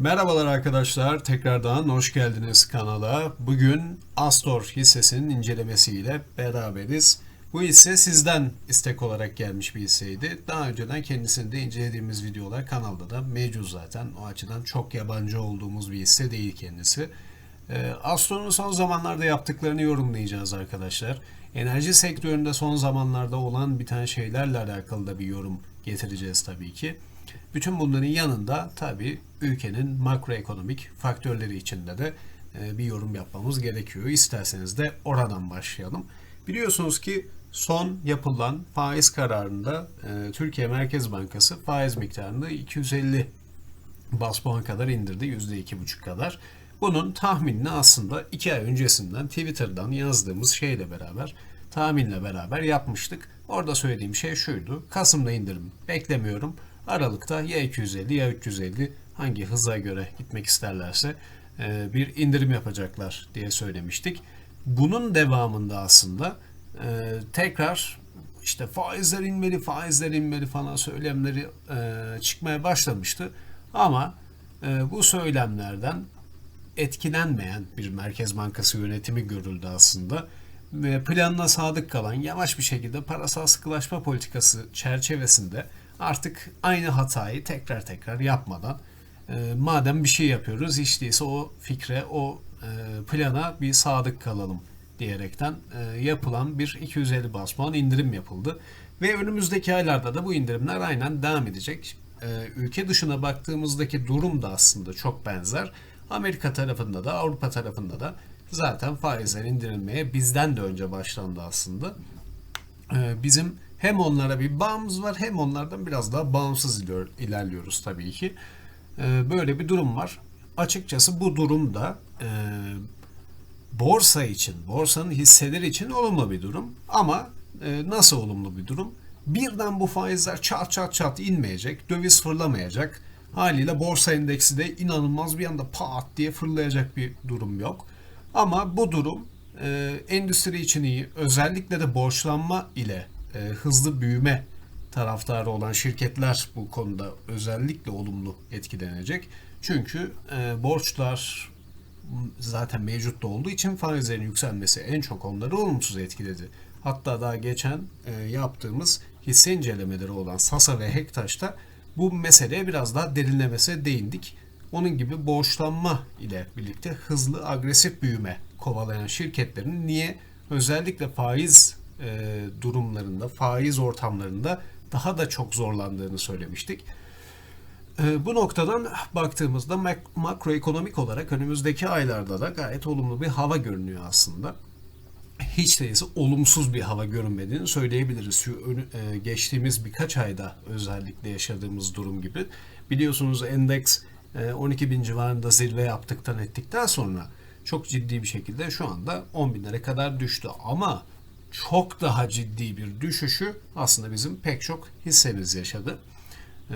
Merhabalar arkadaşlar, tekrardan hoş geldiniz kanala. Bugün Astor hissesinin incelemesiyle beraberiz. Bu hisse sizden istek olarak gelmiş bir hisseydi. Daha önceden kendisini de incelediğimiz videolar kanalda da mevcut zaten. O açıdan çok yabancı olduğumuz bir hisse değil kendisi. Ee, Astor'un son zamanlarda yaptıklarını yorumlayacağız arkadaşlar. Enerji sektöründe son zamanlarda olan biten şeylerle alakalı da bir yorum getireceğiz tabii ki. Bütün bunların yanında tabii ülkenin makroekonomik faktörleri içinde de e, bir yorum yapmamız gerekiyor. İsterseniz de oradan başlayalım. Biliyorsunuz ki son yapılan faiz kararında e, Türkiye Merkez Bankası faiz miktarını 250 bas puan kadar indirdi. %2,5 kadar. Bunun tahminini aslında 2 ay öncesinden Twitter'dan yazdığımız şeyle beraber tahminle beraber yapmıştık. Orada söylediğim şey şuydu. Kasım'da indirim beklemiyorum. Aralıkta ya 250 ya 350 hangi hıza göre gitmek isterlerse e, bir indirim yapacaklar diye söylemiştik. Bunun devamında aslında e, tekrar işte faizler inmeli, faizler inmeli falan söylemleri e, çıkmaya başlamıştı. Ama bu söylemlerden etkilenmeyen bir Merkez Bankası yönetimi görüldü aslında. Ve planına sadık kalan yavaş bir şekilde parasal sıkılaşma politikası çerçevesinde artık aynı hatayı tekrar tekrar yapmadan e, madem bir şey yapıyoruz hiç değilse o fikre, o e, plana bir sadık kalalım diyerekten e, yapılan bir 250 bas puan indirim yapıldı. Ve önümüzdeki aylarda da bu indirimler aynen devam edecek. E, ülke dışına baktığımızdaki durum da aslında çok benzer. Amerika tarafında da Avrupa tarafında da zaten faizler indirilmeye bizden de önce başlandı aslında. E, bizim hem onlara bir bağımız var hem onlardan biraz daha bağımsız ilerliyoruz tabii ki. Ee, böyle bir durum var. Açıkçası bu durumda e, borsa için, borsanın hisseleri için olumlu bir durum. Ama e, nasıl olumlu bir durum? Birden bu faizler çat çat çat inmeyecek, döviz fırlamayacak. Haliyle borsa endeksi de inanılmaz bir anda pat diye fırlayacak bir durum yok. Ama bu durum e, endüstri için iyi. Özellikle de borçlanma ile e, hızlı büyüme taraftarı olan şirketler bu konuda özellikle olumlu etkilenecek. Çünkü e, borçlar zaten mevcut da olduğu için faizlerin yükselmesi en çok onları olumsuz etkiledi. Hatta daha geçen e, yaptığımız hisse incelemeleri olan Sasa ve Hektaş'ta bu meseleye biraz daha derinlemesine değindik. Onun gibi borçlanma ile birlikte hızlı agresif büyüme kovalayan şirketlerin niye özellikle faiz e, durumlarında, faiz ortamlarında daha da çok zorlandığını söylemiştik. E, bu noktadan baktığımızda mak- makroekonomik olarak önümüzdeki aylarda da gayet olumlu bir hava görünüyor aslında. Hiç değilse olumsuz bir hava görünmediğini söyleyebiliriz. Şu e, geçtiğimiz birkaç ayda özellikle yaşadığımız durum gibi. Biliyorsunuz endeks 12 bin civarında zirve yaptıktan ettikten sonra çok ciddi bir şekilde şu anda 10 binlere kadar düştü. Ama çok daha ciddi bir düşüşü aslında bizim pek çok hissemiz yaşadı. Ee,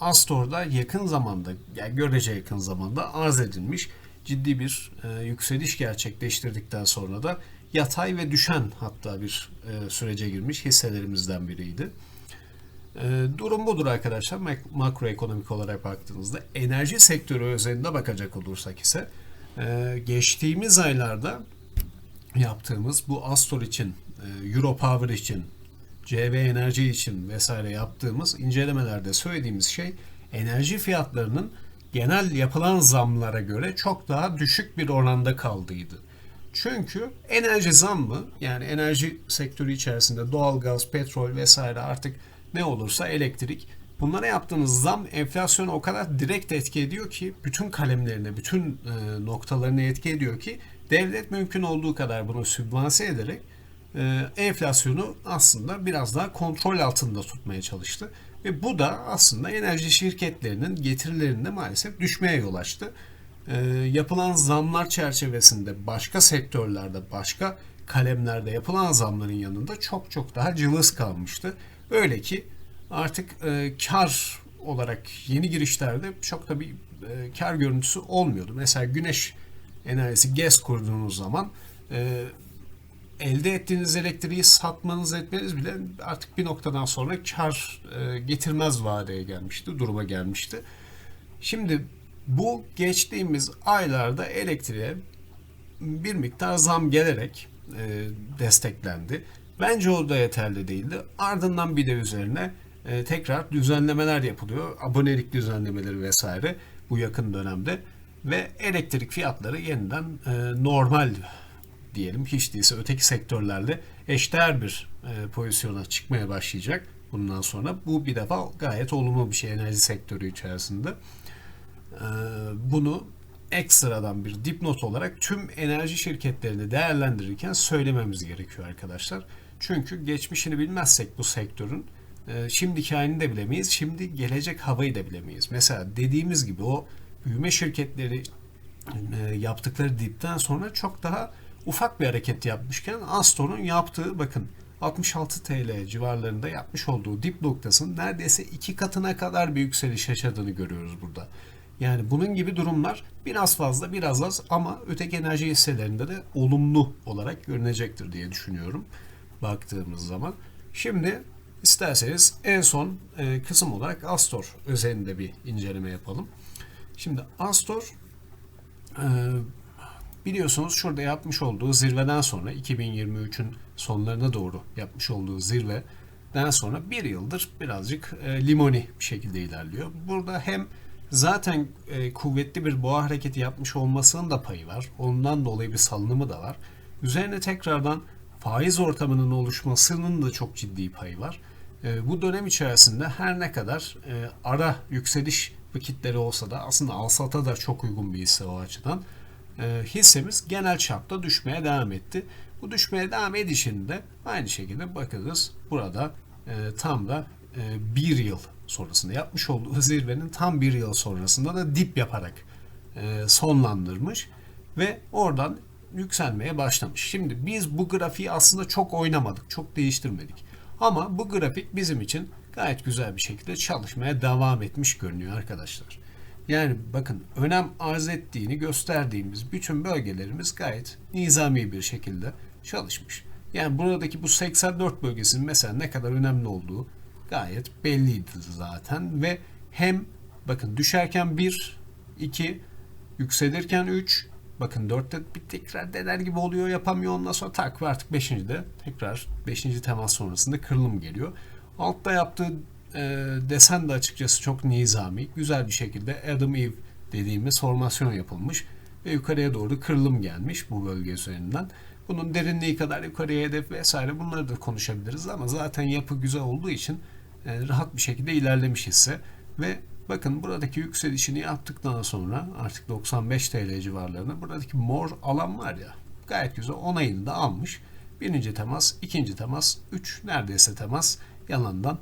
Astor'da yakın zamanda, yani görece yakın zamanda arz edilmiş ciddi bir e, yükseliş gerçekleştirdikten sonra da yatay ve düşen hatta bir e, sürece girmiş hisselerimizden biriydi. E, durum budur arkadaşlar. Mak- makroekonomik olarak baktığınızda enerji sektörü özelinde bakacak olursak ise e, geçtiğimiz aylarda yaptığımız bu Astor için, e, Europower için, CV Enerji için vesaire yaptığımız incelemelerde söylediğimiz şey enerji fiyatlarının genel yapılan zamlara göre çok daha düşük bir oranda kaldıydı. Çünkü enerji zammı yani enerji sektörü içerisinde doğalgaz, petrol vesaire artık ne olursa elektrik bunlara yaptığınız zam enflasyonu o kadar direkt etki ediyor ki bütün kalemlerine, bütün e, noktalarına etki ediyor ki devlet mümkün olduğu kadar bunu sübvanse ederek e, enflasyonu aslında biraz daha kontrol altında tutmaya çalıştı. Ve bu da aslında enerji şirketlerinin getirilerinde maalesef düşmeye yol açtı. E, yapılan zamlar çerçevesinde başka sektörlerde, başka kalemlerde yapılan zamların yanında çok çok daha cılız kalmıştı. Öyle ki artık e, kar olarak yeni girişlerde çok da bir e, kar görüntüsü olmuyordu. Mesela güneş enerjisi GES kurduğunuz zaman e, elde ettiğiniz elektriği satmanız etmeniz bile artık bir noktadan sonra kar e, getirmez vadeye gelmişti, duruma gelmişti. Şimdi Bu geçtiğimiz aylarda elektriğe bir miktar zam gelerek e, desteklendi. Bence o da yeterli değildi. Ardından bir de üzerine e, tekrar düzenlemeler yapılıyor. Abonelik düzenlemeleri vesaire bu yakın dönemde ve elektrik fiyatları yeniden e, normal diyelim hiç değilse öteki sektörlerle eşdeğer bir e, pozisyona çıkmaya başlayacak bundan sonra. Bu bir defa gayet olumlu bir şey enerji sektörü içerisinde. E, bunu ekstradan bir dipnot olarak tüm enerji şirketlerini değerlendirirken söylememiz gerekiyor arkadaşlar. Çünkü geçmişini bilmezsek bu sektörün e, şimdiki halini de bilemeyiz. Şimdi gelecek havayı da bilemeyiz. Mesela dediğimiz gibi o büyüme şirketleri e, yaptıkları dipten sonra çok daha ufak bir hareket yapmışken Astor'un yaptığı bakın 66 TL civarlarında yapmış olduğu dip noktasının neredeyse iki katına kadar bir yükseliş yaşadığını görüyoruz burada. Yani bunun gibi durumlar biraz fazla biraz az ama öteki enerji hisselerinde de olumlu olarak görünecektir diye düşünüyorum baktığımız zaman. Şimdi isterseniz en son e, kısım olarak Astor özelinde bir inceleme yapalım. Şimdi Astor e, biliyorsunuz şurada yapmış olduğu zirveden sonra 2023'ün sonlarına doğru yapmış olduğu zirveden sonra bir yıldır birazcık e, limoni bir şekilde ilerliyor. Burada hem zaten e, kuvvetli bir boğa hareketi yapmış olmasının da payı var. Ondan dolayı bir salınımı da var. Üzerine tekrardan faiz ortamının oluşmasının da çok ciddi payı var. Bu dönem içerisinde her ne kadar ara yükseliş vakitleri olsa da aslında alsata da çok uygun bir hisse o açıdan. E, hissemiz genel çapta düşmeye devam etti. Bu düşmeye devam edişinde aynı şekilde bakınız burada e, tam da e, bir yıl sonrasında yapmış olduğu zirvenin tam bir yıl sonrasında da dip yaparak e, sonlandırmış ve oradan yükselmeye başlamış. Şimdi biz bu grafiği aslında çok oynamadık, çok değiştirmedik. Ama bu grafik bizim için gayet güzel bir şekilde çalışmaya devam etmiş görünüyor arkadaşlar. Yani bakın önem arz ettiğini gösterdiğimiz bütün bölgelerimiz gayet nizami bir şekilde çalışmış. Yani buradaki bu 84 bölgesinin mesela ne kadar önemli olduğu gayet belliydi zaten ve hem bakın düşerken 1, 2, yükselirken 3, bakın 4'te bir tekrar dener gibi oluyor yapamıyor ondan sonra tak ve artık 5. de tekrar 5. temas sonrasında kırılım geliyor. Altta yaptığı e, desen de açıkçası çok nizami. Güzel bir şekilde Adam Eve dediğimiz formasyon yapılmış ve yukarıya doğru kırılım gelmiş bu bölge üzerinden. Bunun derinliği kadar yukarıya hedef vesaire bunları da konuşabiliriz ama zaten yapı güzel olduğu için e, rahat bir şekilde ilerlemiş hisse ve bakın buradaki yükselişini yaptıktan sonra artık 95 TL civarlarında buradaki mor alan var ya gayet güzel onayını da almış. Birinci temas, ikinci temas, üç neredeyse temas yalandan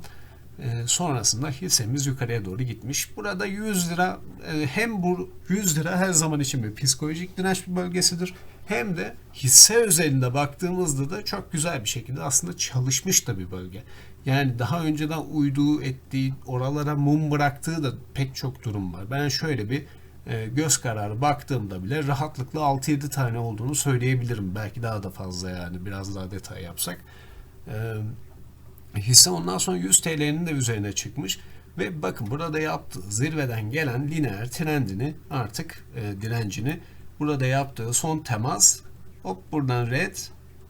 e, sonrasında hissemiz yukarıya doğru gitmiş. Burada 100 lira e, hem bu 100 lira her zaman için bir psikolojik direnç bir bölgesidir. Hem de hisse özelinde baktığımızda da çok güzel bir şekilde aslında çalışmış da bir bölge. Yani daha önceden uyduğu ettiği oralara mum bıraktığı da pek çok durum var. Ben şöyle bir e, göz kararı baktığımda bile rahatlıkla 6-7 tane olduğunu söyleyebilirim. Belki daha da fazla yani biraz daha detay yapsak. Hisse ondan sonra 100 TL'nin de üzerine çıkmış. Ve bakın burada yaptığı zirveden gelen lineer trendini artık e, direncini burada yaptığı son temas hop buradan red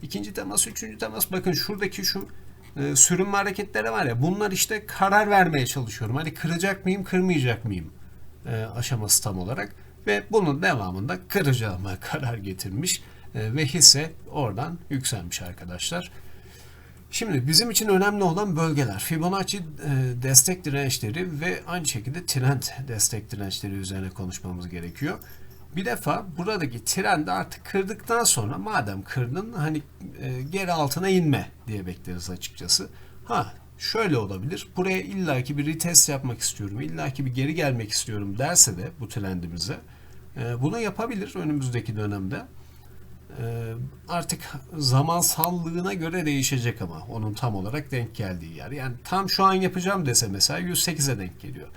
ikinci temas üçüncü temas bakın şuradaki şu e, sürünme hareketleri var ya bunlar işte karar vermeye çalışıyorum. Hani kıracak mıyım kırmayacak mıyım e, aşaması tam olarak ve bunun devamında kıracağıma karar getirmiş e, ve hisse oradan yükselmiş arkadaşlar. Şimdi bizim için önemli olan bölgeler Fibonacci e, destek dirençleri ve aynı şekilde trend destek dirençleri üzerine konuşmamız gerekiyor. Bir defa buradaki trendi artık kırdıktan sonra madem kırdın hani e, geri altına inme diye bekleriz açıkçası. Ha şöyle olabilir. Buraya illaki bir retest yapmak istiyorum. illaki bir geri gelmek istiyorum derse de bu trendimize e, bunu yapabilir önümüzdeki dönemde. E, artık zamansallığına göre değişecek ama onun tam olarak denk geldiği yer. Yani tam şu an yapacağım dese mesela 108'e denk geliyor.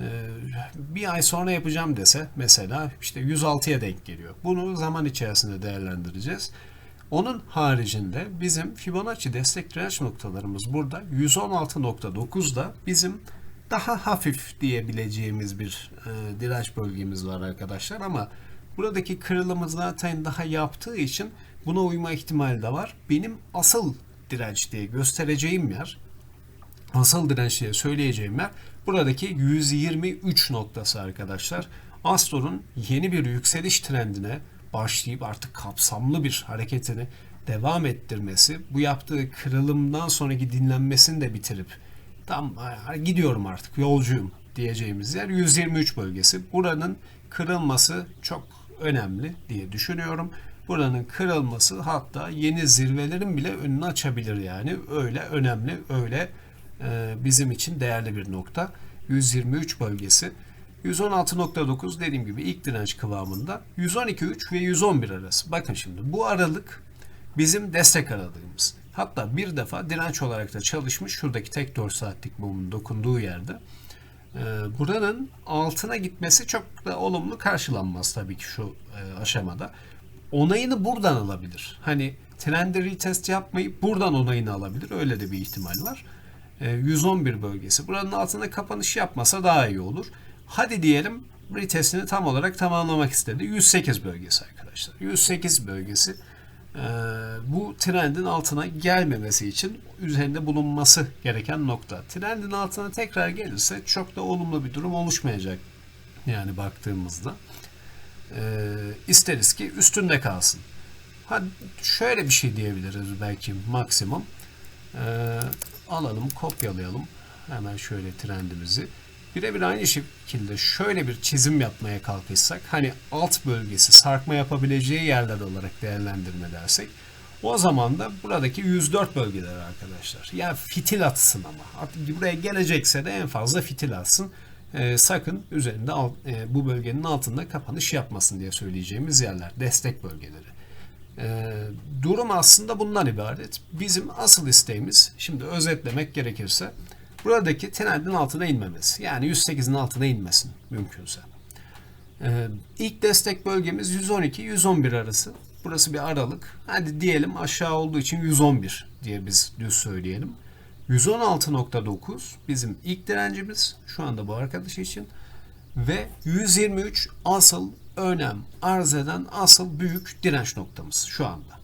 Ee, bir ay sonra yapacağım dese mesela işte 106'ya denk geliyor. Bunu zaman içerisinde değerlendireceğiz. Onun haricinde bizim Fibonacci destek direnç noktalarımız burada 116.9'da bizim daha hafif diyebileceğimiz bir e, direnç bölgemiz var arkadaşlar ama buradaki kırılımı zaten daha yaptığı için buna uyma ihtimali de var. Benim asıl direnç diye göstereceğim yer asıl direnç diye söyleyeceğim yer buradaki 123 noktası arkadaşlar. Astor'un yeni bir yükseliş trendine başlayıp artık kapsamlı bir hareketini devam ettirmesi, bu yaptığı kırılımdan sonraki dinlenmesini de bitirip tam gidiyorum artık yolcuyum diyeceğimiz yer 123 bölgesi. Buranın kırılması çok önemli diye düşünüyorum. Buranın kırılması hatta yeni zirvelerin bile önünü açabilir yani. Öyle önemli, öyle e, bizim için değerli bir nokta. 123 bölgesi. 116.9 dediğim gibi ilk direnç kıvamında. 112.3 ve 111 arası. Bakın şimdi bu aralık bizim destek aralığımız. Hatta bir defa direnç olarak da çalışmış. Şuradaki tek 4 saatlik mumun dokunduğu yerde. Ee, buranın altına gitmesi çok da olumlu karşılanmaz tabii ki şu e, aşamada. Onayını buradan alabilir. Hani trendi retest yapmayıp buradan onayını alabilir. Öyle de bir ihtimal var. 111 ee, bölgesi. Buranın altında kapanış yapmasa daha iyi olur. Hadi diyelim retestini tam olarak tamamlamak istedi. 108 bölgesi arkadaşlar. 108 bölgesi bu trendin altına gelmemesi için üzerinde bulunması gereken nokta. Trendin altına tekrar gelirse çok da olumlu bir durum oluşmayacak. Yani baktığımızda e, isteriz ki üstünde kalsın. Hadi şöyle bir şey diyebiliriz belki maksimum. E, alalım, kopyalayalım. Hemen şöyle trendimizi. Birebir aynı şekilde şöyle bir çizim yapmaya kalkışsak, hani alt bölgesi sarkma yapabileceği yerler olarak değerlendirme dersek, o zaman da buradaki 104 bölgeler arkadaşlar. Yani fitil atsın ama. Buraya gelecekse de en fazla fitil atsın. Ee, sakın üzerinde alt, e, bu bölgenin altında kapanış yapmasın diye söyleyeceğimiz yerler. Destek bölgeleri. Ee, durum aslında bundan ibaret. Bizim asıl isteğimiz, şimdi özetlemek gerekirse, buradaki trendin altına inmemesi. Yani 108'in altına inmesin mümkünse. Ee, ilk destek bölgemiz 112-111 arası. Burası bir aralık. Hadi diyelim aşağı olduğu için 111 diye biz düz söyleyelim. 116.9 bizim ilk direncimiz şu anda bu arkadaş için ve 123 asıl önem arz eden asıl büyük direnç noktamız şu anda.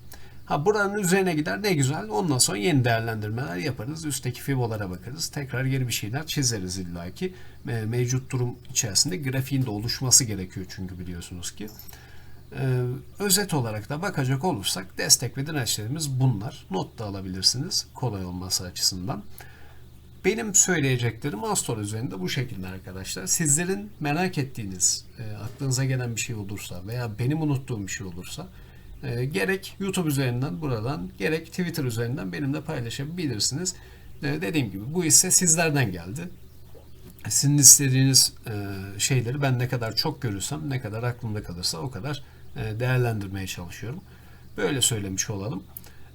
Ha buranın üzerine gider ne güzel. Ondan sonra yeni değerlendirmeler yaparız. Üstteki fibolara bakarız. Tekrar geri bir şeyler çizeriz illaki. Mevcut durum içerisinde grafiğin de oluşması gerekiyor çünkü biliyorsunuz ki. Ee, özet olarak da bakacak olursak destek ve dirençlerimiz bunlar. Not da alabilirsiniz kolay olması açısından. Benim söyleyeceklerim Astor üzerinde bu şekilde arkadaşlar. Sizlerin merak ettiğiniz, e, aklınıza gelen bir şey olursa veya benim unuttuğum bir şey olursa e, gerek YouTube üzerinden buradan gerek Twitter üzerinden benimle paylaşabilirsiniz. E, dediğim gibi bu ise sizlerden geldi. Sizin istediğiniz e, şeyleri ben ne kadar çok görürsem, ne kadar aklımda kalırsa o kadar e, değerlendirmeye çalışıyorum. Böyle söylemiş olalım.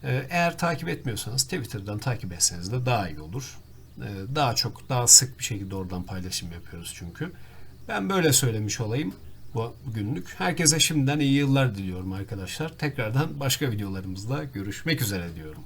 E, eğer takip etmiyorsanız Twitter'dan takip etseniz de daha iyi olur. E, daha çok, daha sık bir şekilde oradan paylaşım yapıyoruz çünkü. Ben böyle söylemiş olayım bu günlük. Herkese şimdiden iyi yıllar diliyorum arkadaşlar. Tekrardan başka videolarımızda görüşmek üzere diyorum.